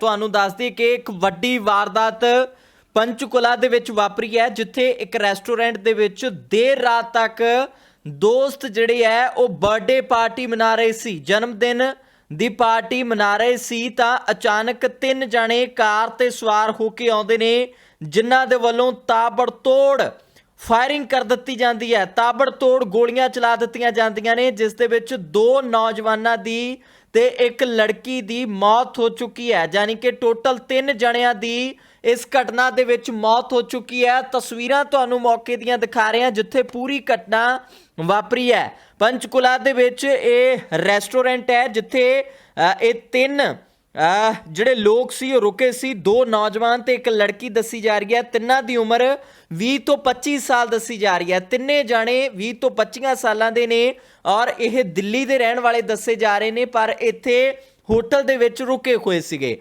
ਤੁਹਾਨੂੰ ਦੱਸ ਦਈਏ ਕਿ ਇੱਕ ਵੱਡੀ ਵਾਰਦਾਤ ਪੰਚਕੁਲਾ ਦੇ ਵਿੱਚ ਵਾਪਰੀ ਹੈ, ਜਿੱਥੇ ਇੱਕ ਰੈਸਟੋਰੈਂਟ ਦੇ ਵਿੱਚ ਦੇਰ ਰਾਤ ਤੱਕ ਦੋਸਤ ਜਿਹੜੇ ਹੈ, ਉਹ ਬਰਥਡੇ ਪਾਰਟੀ ਮਨਾ ਰਹੇ ਸੀ। ਜਨਮ ਦਿਨ ਦੀ ਪਾਰਟੀ ਮਨਾ ਰਹੇ ਸੀ ਤਾਂ ਅਚਾਨਕ ਤਿੰਨ ਜਣੇ ਕਾਰ ਤੇ ਸਵਾਰ ਹੋ ਕੇ ਆਉਂਦੇ ਨੇ, ਜਿਨ੍ਹਾਂ ਦੇ ਵੱਲੋਂ ਤਾਬੜਤੋੜ ਫਾਇਰਿੰਗ ਕਰ ਦਿੱਤੀ ਜਾਂਦੀ ਹੈ। ਤਾਬੜਤੋੜ ਗੋਲੀਆਂ ਚਲਾ ਦਿੱਤੀਆਂ ਜਾਂਦੀਆਂ ਨੇ, ਜਿਸ ਦੇ ਵਿੱਚ ਦੋ ਨੌਜਵਾਨਾਂ ਦੀ ਤੇ ਇੱਕ ਲੜਕੀ ਦੀ ਮੌਤ ਹੋ ਚੁੱਕੀ ਹੈ। ਯਾਨੀ ਕਿ ਟੋਟਲ 3 ਜਣਿਆਂ ਦੀ ਇਸ ਘਟਨਾ ਦੇ ਵਿੱਚ ਮੌਤ ਹੋ ਚੁੱਕੀ ਹੈ। ਤਸਵੀਰਾਂ ਤੁਹਾਨੂੰ ਮੌਕੇ ਦੀਆਂ ਦਿਖਾ ਰਹੇ ਹਾਂ, ਜਿੱਥੇ ਪੂਰੀ ਘਟਨਾ ਵਾਪਰੀ ਹੈ। ਪੰਚਕੁਲਾ ਦੇ ਵਿੱਚ ਇਹ ਰੈਸਟੋਰੈਂਟ ਹੈ, ਜਿੱਥੇ ਇਹ ਤਿੰਨ ਜਿਹੜੇ ਲੋਕ ਸੀ, ਉਹ ਰੁਕੇ ਸੀ। ਦੋ ਨੌਜਵਾਨ ਤੇ ਇੱਕ ਲੜਕੀ ਦੱਸੀ ਜਾ ਰਹੀ ਹੈ। ਤਿੰਨਾਂ ਦੀ ਉਮਰ 20 ਤੋਂ 25 ਸਾਲ ਦੱਸੀ ਜਾ ਰਹੀ ਹੈ। ਤਿੰਨੇ ਜਾਣੇ 20 ਤੋਂ 25 ਸਾਲਾਂ ਦੇ ਨੇ ਔਰ ਇਹ ਦਿੱਲੀ ਦੇ ਰਹਿਣ ਵਾਲੇ ਦੱਸੇ ਜਾ ਰਹੇ ਨੇ, ਪਰ ਇੱਥੇ ਹੋਟਲ ਦੇ ਵਿੱਚ ਰੁਕੇ ਹੋਏ ਸੀਗੇ।